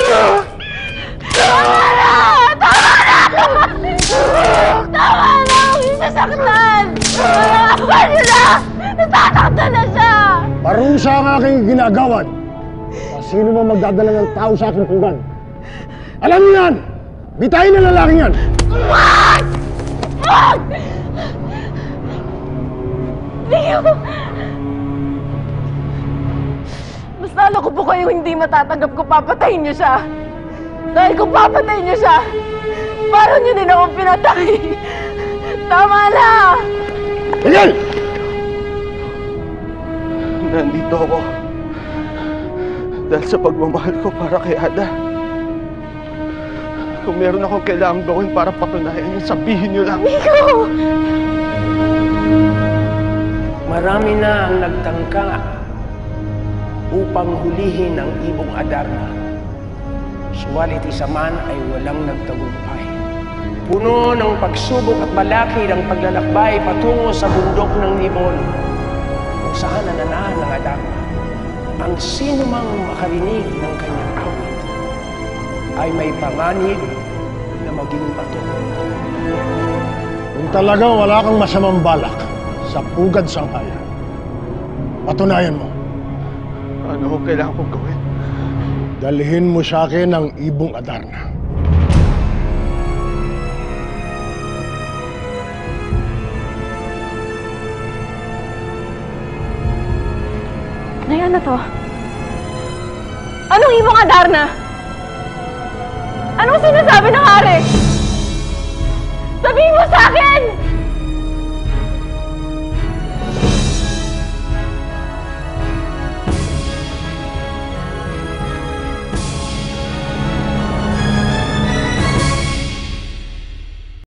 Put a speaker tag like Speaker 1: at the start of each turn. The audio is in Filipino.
Speaker 1: Tama na! Tama na! Tama na! Huwag sasaktan! Nalaman niyo na! Nasasaktan na siya!
Speaker 2: Parusa ang aking ginagawan. Sino man magdadala ng tao sa aking pugan. Alam niyo yan! Bitayin ang lalaking yan!
Speaker 1: Wag! Wag! Leo! Lalo ko po kayong hindi matatanggap kung papatayin niyo siya. Dahil kung papatayin niyo siya, parang niyo din ako pinatay. Tama na!
Speaker 2: Miguel!
Speaker 3: Nandito ako. Dahil sa pagmamahal ko para kay Ada. Kung meron akong kailangang gawin para patunayan yun, sabihin niyo lang.
Speaker 1: Nico!
Speaker 4: Marami na ang nagtangka upang hulihin ang ibong Adarna. Subalit isa man ay walang nagtagumpay. Puno ng pagsubok at malaki ng paglalakbay patungo sa bundok ng Nibon kung saan nananahan ng Adarna. Ang sino mang makarinig ng kanyang awit ay may panganib na maging bato.
Speaker 2: Kung talaga wala kang masamang balak sa pugad sanghayan, patunayan mo.
Speaker 3: Ano ang kailangan kong gawin?
Speaker 2: Dalhin mo sa akin ang ibong Adarna.
Speaker 1: Nay, ano to? Anong ibang Adarna? Anong sinasabi ng hari? Sabihin mo sa akin!